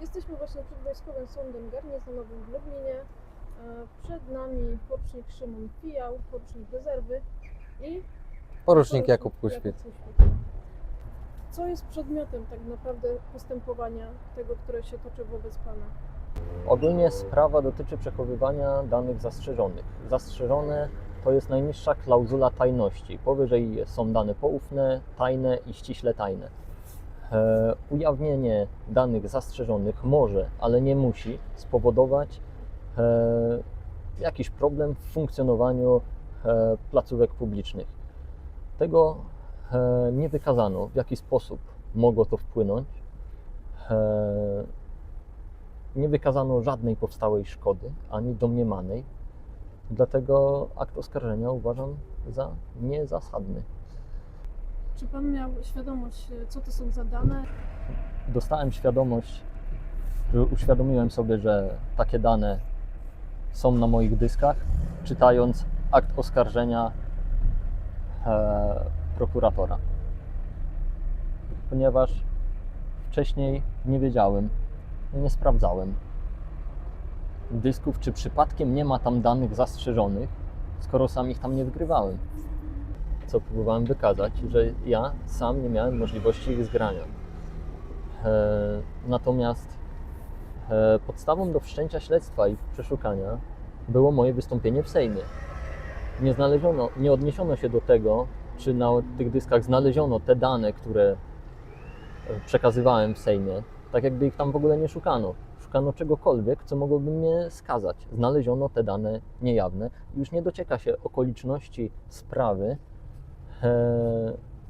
Jesteśmy właśnie przed Wojskowym Sądem Garnizonowym w Lublinie. E, Przed nami porucznik Szymon Pijał, porucznik rezerwy i Porucznik Jakub. Kuśpit. Co jest przedmiotem tak naprawdę postępowania tego, które się toczy wobec Pana? Ogólnie sprawa dotyczy przechowywania danych zastrzeżonych. Zastrzeżone to jest najniższa klauzula tajności. Powyżej są dane poufne, tajne i ściśle tajne. E, ujawnienie danych zastrzeżonych może, ale nie musi spowodować e, jakiś problem w funkcjonowaniu e, placówek publicznych. Tego nie wykazano, w jaki sposób mogło to wpłynąć. Nie wykazano żadnej powstałej szkody, ani domniemanej. Dlatego akt oskarżenia uważam za niezasadny. Czy Pan miał świadomość, e, co to są za dane? Dostałem świadomość, że uświadomiłem sobie, że takie dane są na moich dyskach, czytając akt oskarżenia e, prokuratora. Ponieważ wcześniej nie wiedziałem, nie sprawdzałem dysków, czy przypadkiem nie ma tam danych zastrzeżonych, skoro sam ich tam nie wgrywałem. Co próbowałem wykazać, że ja sam nie miałem możliwości ich zgrania. E, Natomiast e, podstawą do wszczęcia śledztwa i przeszukania było moje wystąpienie w Sejmie. Nie znaleziono, nie odniesiono się do tego, czy na tych dyskach znaleziono te dane, które e, przekazywałem w Sejmie, tak jakby ich tam w ogóle nie szukano. Szukano czegokolwiek, co mogłoby mnie skazać. Znaleziono te dane niejawne. Już nie docieka się okoliczności sprawy,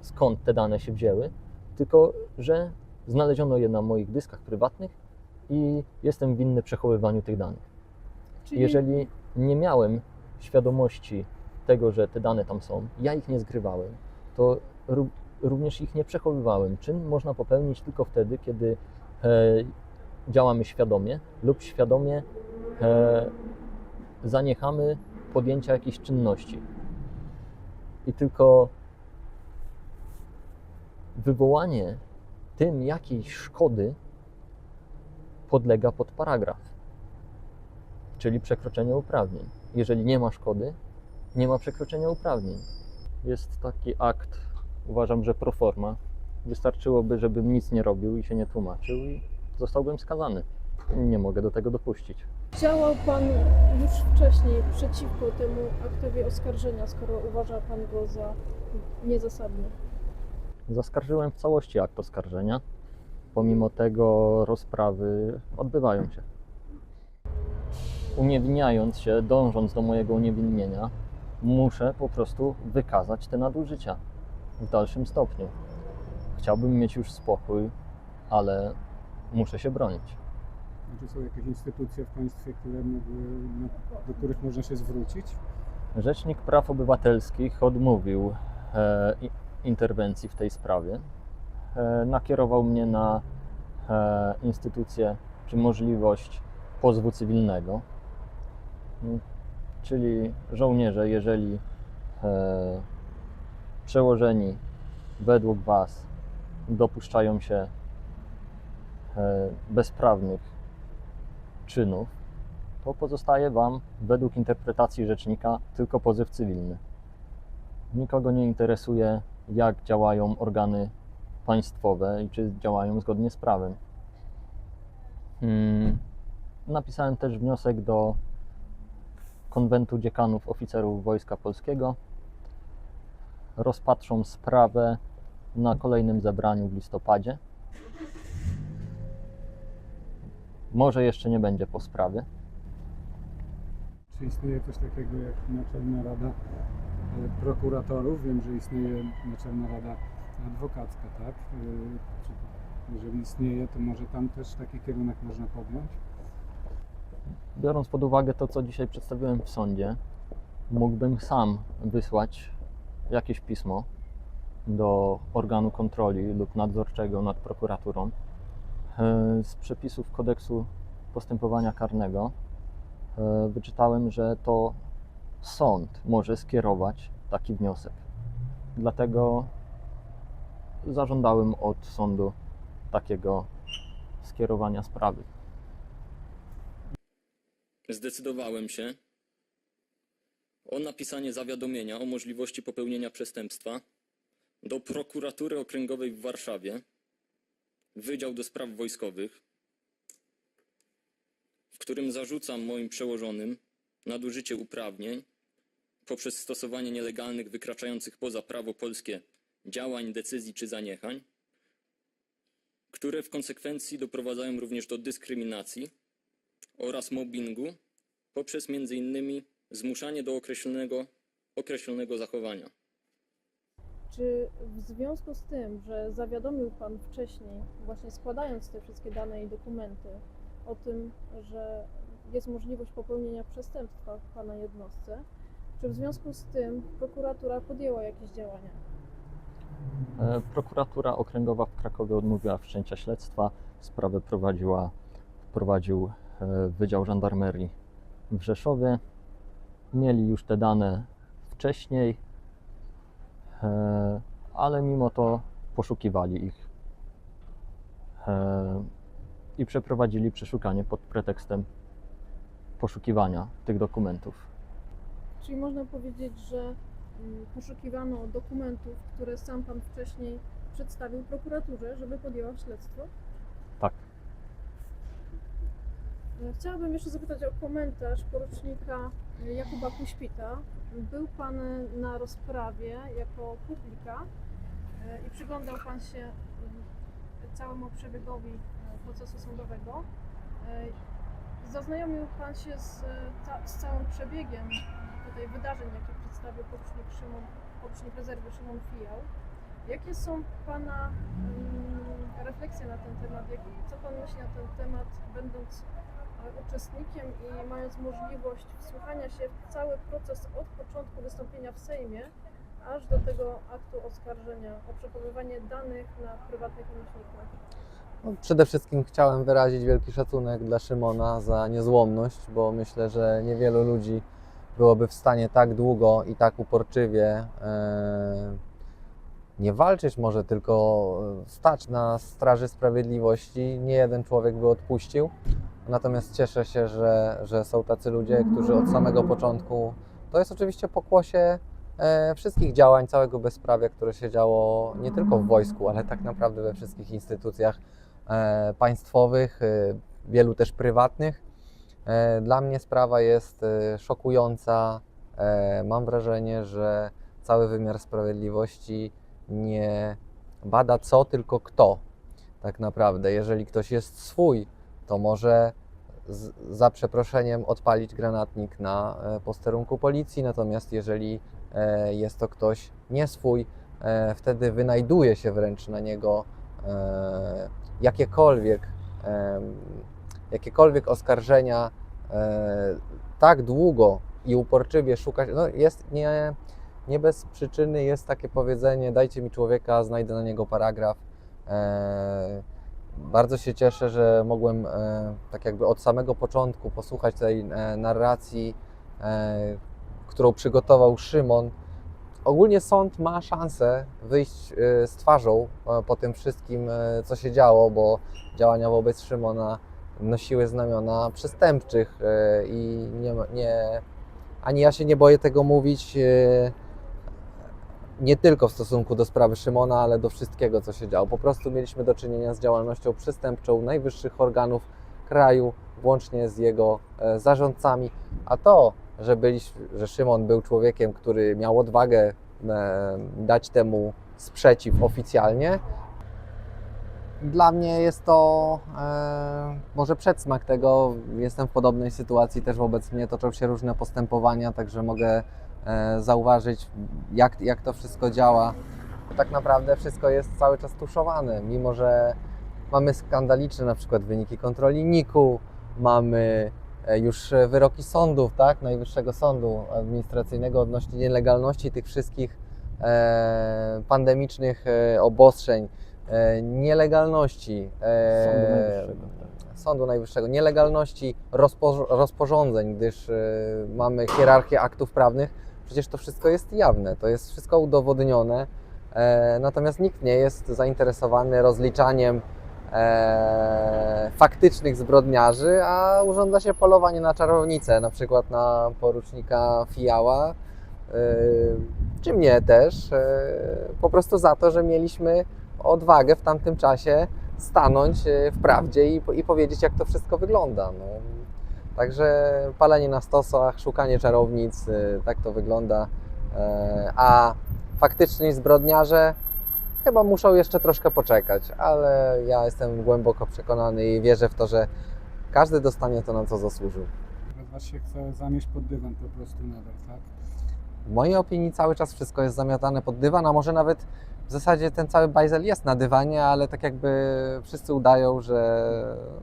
skąd te dane się wzięły, tylko że znaleziono je na moich dyskach prywatnych i jestem winny przechowywaniu tych danych. Czyli Jeżeli nie miałem świadomości tego, że te dane tam są, ja ich nie zgrywałem, to ró- również ich nie przechowywałem. Czyn można popełnić tylko wtedy, kiedy e, działamy świadomie lub świadomie e, zaniechamy podjęcia jakichś czynności. I tylko wywołanie tym jakiejś szkody podlega pod paragraf, czyli przekroczenie uprawnień. Jeżeli nie ma szkody, nie ma przekroczenia uprawnień. Jest taki akt, uważam, że pro forma. Wystarczyłoby, żebym nic nie robił i się nie tłumaczył i zostałbym skazany. Nie mogę do tego dopuścić. działał Pan już wcześniej przeciwko temu aktowi oskarżenia, skoro uważa Pan go za niezasadny. Zaskarżyłem w całości akt oskarżenia. Pomimo tego rozprawy odbywają się. Uniewinniając się, dążąc do mojego uniewinnienia, muszę po prostu wykazać te nadużycia w dalszym stopniu. Chciałbym mieć już spokój, ale muszę się bronić. Czy są jakieś instytucje w państwie, które mogły, no, do których można się zwrócić? Rzecznik Praw Obywatelskich odmówił e, interwencji w tej sprawie. E, nakierował mnie na e, instytucję czy możliwość pozwu cywilnego. Mm, Czyli żołnierze, jeżeli e, przełożeni według Was dopuszczają się bezprawnych czynów, to pozostaje Wam, według interpretacji rzecznika, tylko pozew cywilny. Nikogo nie interesuje, jak działają organy państwowe i czy działają zgodnie z prawem. Hmm. Napisałem też wniosek do Konwentu Dziekanów Oficerów Wojska Polskiego. Rozpatrzą sprawę na kolejnym zebraniu w listopadzie. Może jeszcze nie będzie po sprawie. Czy istnieje coś takiego jak Naczelna Rada Prokuratorów? Wiem, że istnieje Naczelna Rada Adwokacka, tak? E, jeżeli istnieje, to może tam też taki kierunek można podjąć? Biorąc pod uwagę to, co dzisiaj przedstawiłem w sądzie, mógłbym sam wysłać jakieś pismo do organu kontroli lub nadzorczego nad prokuraturą E, z przepisów kodeksu postępowania karnego. e, Wyczytałem, że to sąd może skierować taki wniosek. Dlatego zażądałem od sądu takiego skierowania sprawy. zdecydowałem się o napisanie zawiadomienia o możliwości popełnienia przestępstwa do prokuratury okręgowej w Warszawie, Wydział do Spraw Wojskowych, w którym zarzucam moim przełożonym nadużycie uprawnień poprzez stosowanie nielegalnych, wykraczających poza prawo polskie działań, decyzji czy zaniechań, które w konsekwencji doprowadzają również do dyskryminacji oraz mobbingu poprzez m.in. zmuszanie do określonego, określonego zachowania. Czy w związku z tym, że zawiadomił Pan wcześniej, właśnie składając te wszystkie dane i dokumenty, o tym, że jest możliwość popełnienia przestępstwa w Pana jednostce, czy w związku z tym prokuratura podjęła jakieś działania? E, Prokuratura Okręgowa w Krakowie odmówiła wszczęcia śledztwa. Sprawę prowadziła, prowadził e, Wydział Żandarmerii w Rzeszowie. Mieli już te dane wcześniej, e, ale mimo to poszukiwali ich i przeprowadzili przeszukanie pod pretekstem poszukiwania tych dokumentów. Czyli można powiedzieć, że mm, poszukiwano dokumentów, które sam Pan wcześniej przedstawił prokuraturze, żeby podjęła śledztwo? Tak. E, Chciałabym jeszcze zapytać o komentarz porucznika e, Jakuba Kuśpita. Był Pan na rozprawie jako publika e, i przyglądał Pan się mm, całemu przebiegowi procesu sądowego. Zaznajomił Pan się z, e, ca- z całym przebiegiem e, tutaj wydarzeń, jakie przedstawił porucznik Szymon, porucznik rezerwy Szymon Fijał. Jakie są Pana mm, refleksje na ten temat? Jak, co Pan myśli na ten temat, będąc e, uczestnikiem i mając możliwość wsłuchania się w cały proces od początku wystąpienia w Sejmie, aż do tego aktu oskarżenia o przechowywanie danych na prywatnych nośnikach? No, przede wszystkim chciałem wyrazić wielki szacunek dla Szymona za niezłomność, bo myślę, że niewielu ludzi byłoby w stanie tak długo i tak uporczywie e, nie walczyć, może tylko stać na straży sprawiedliwości. Nie jeden człowiek by odpuścił. Natomiast cieszę się, że, że są tacy ludzie, którzy od samego początku. To jest oczywiście pokłosie e, wszystkich działań, całego bezprawia, które się działo nie tylko w wojsku, ale tak naprawdę we wszystkich instytucjach e, państwowych, e, wielu też prywatnych. E, Dla mnie sprawa jest e, szokująca. E, Mam wrażenie, że cały wymiar sprawiedliwości nie bada co, tylko kto. Tak naprawdę, jeżeli ktoś jest swój, to może z, za przeproszeniem odpalić granatnik na e, posterunku policji, natomiast jeżeli e, jest to ktoś nie swój, e, wtedy wynajduje się wręcz na niego e, jakiekolwiek, jakiekolwiek oskarżenia e, tak długo i uporczywie szukać. No jest nie, nie bez przyczyny jest takie powiedzenie: dajcie mi człowieka, znajdę na niego paragraf. E, bardzo się cieszę, że mogłem e, tak jakby od samego początku posłuchać tej narracji, którą przygotował Szymon. Ogólnie sąd ma szansę wyjść e, z twarzą e, po tym wszystkim, e, co się działo, bo działania wobec Szymona nosiły znamiona przestępczych i nie, nie, ani ja się nie boję tego mówić, nie tylko w stosunku do sprawy Szymona, ale do wszystkiego, co się działo. Po prostu mieliśmy do czynienia z działalnością przestępczą najwyższych organów kraju, włącznie z jego zarządcami. A to, że, byliś, że Szymon był człowiekiem, który miał odwagę e, dać temu sprzeciw oficjalnie, dla mnie jest to e, może przedsmak tego. Jestem w podobnej sytuacji, też wobec mnie toczą się różne postępowania, także mogę e, zauważyć, jak, jak to wszystko działa. Tak naprawdę wszystko jest cały czas tuszowane, mimo że mamy skandaliczne na przykład wyniki kontroli NIK-u, mamy już e, wyroki sądów, tak, Najwyższego Sądu Administracyjnego odnośnie nielegalności tych wszystkich e, pandemicznych e, obostrzeń, e, nielegalności e, Sądu Najwyższego, Sądu Najwyższego, nielegalności rozpo, rozporządzeń, gdyż e, mamy hierarchię aktów prawnych. Przecież to wszystko jest jawne, to jest wszystko udowodnione. E, natomiast nikt nie jest zainteresowany rozliczaniem e, faktycznych zbrodniarzy, a urządza się polowanie na czarownicę, na przykład na porucznika Fijała, e, czy mnie też, e, po prostu za to, że mieliśmy odwagę w tamtym czasie stanąć e, w prawdzie i, i powiedzieć, jak to wszystko wygląda. No. Także palenie na stosach, szukanie czarownic, e, tak to wygląda. E, A faktyczni zbrodniarze chyba muszą jeszcze troszkę poczekać, ale ja jestem głęboko przekonany i wierzę w to, że każdy dostanie to, na co zasłużył. Was się chce zamieść pod dywan po prostu nadal, tak? W mojej opinii cały czas wszystko jest zamiatane pod dywan, a może nawet w zasadzie ten cały bajzel jest na dywanie, ale tak jakby wszyscy udają, że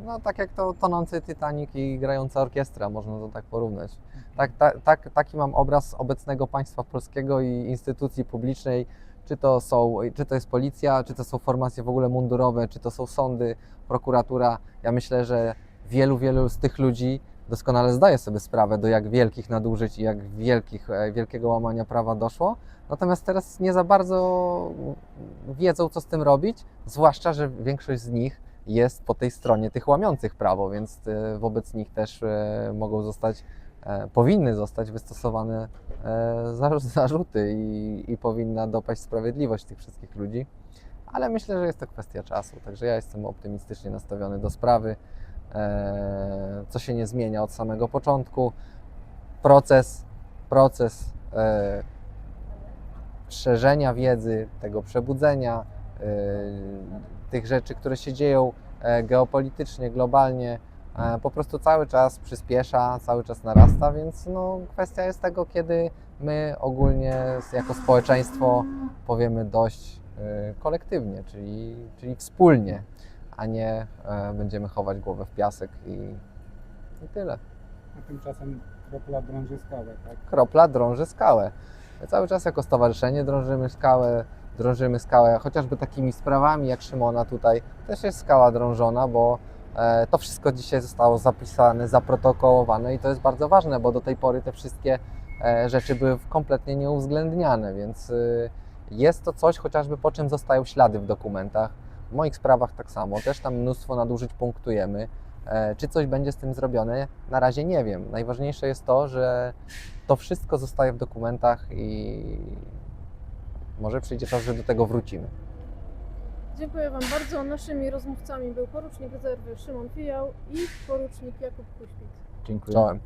no tak jak to tonący Titanic i grająca orkiestra, można to tak porównać. Tak, tak, tak, taki mam obraz obecnego państwa polskiego i instytucji publicznej, czy to, są, czy to jest policja, czy to są formacje w ogóle mundurowe, czy to są sądy, prokuratura. Ja myślę, że wielu, wielu z tych ludzi doskonale zdaje sobie sprawę, do jak wielkich nadużyć i jak wielkich, e, wielkiego łamania prawa doszło. Natomiast teraz nie za bardzo wiedzą, co z tym robić, zwłaszcza, że większość z nich jest po tej stronie tych łamiących prawo, więc e, wobec nich też e, mogą zostać, powinny zostać wystosowane e, zarzu- zarzuty i, i powinna dopaść sprawiedliwość tych wszystkich ludzi. Ale myślę, że jest to kwestia czasu, także ja jestem optymistycznie nastawiony do sprawy e, co się nie zmienia od samego początku. Proces, proces e, szerzenia wiedzy, tego przebudzenia, e, tych rzeczy, które się dzieją e, geopolitycznie, globalnie, e, po prostu cały czas przyspiesza, cały czas narasta, więc no, kwestia jest tego, kiedy my ogólnie jako społeczeństwo powiemy dość e, kolektywnie, czyli, czyli wspólnie a nie e, będziemy chować głowę w piasek i, i tyle. A tymczasem kropla drąży skałę, tak? Kropla drąży skałę. My cały czas jako stowarzyszenie drążymy skałę, drążymy skałę, chociażby takimi sprawami jak Szymona tutaj, też jest skała drążona, bo e, to wszystko dzisiaj zostało zapisane, zaprotokołowane i to jest bardzo ważne, bo do tej pory te wszystkie e, rzeczy były kompletnie nieuwzględniane, więc y, jest to coś chociażby po czym zostają ślady w dokumentach. W moich sprawach tak samo, też tam mnóstwo nadużyć punktujemy. E, Czy coś będzie z tym zrobione? Na razie nie wiem. Najważniejsze jest to, że to wszystko zostaje w dokumentach i może przyjdzie czas, że do tego wrócimy. Dziękuję Wam bardzo. Naszymi rozmówcami był porucznik rezerwy Szymon Fijał i porucznik Jakub Kuśpit. Dziękuję. Czołem.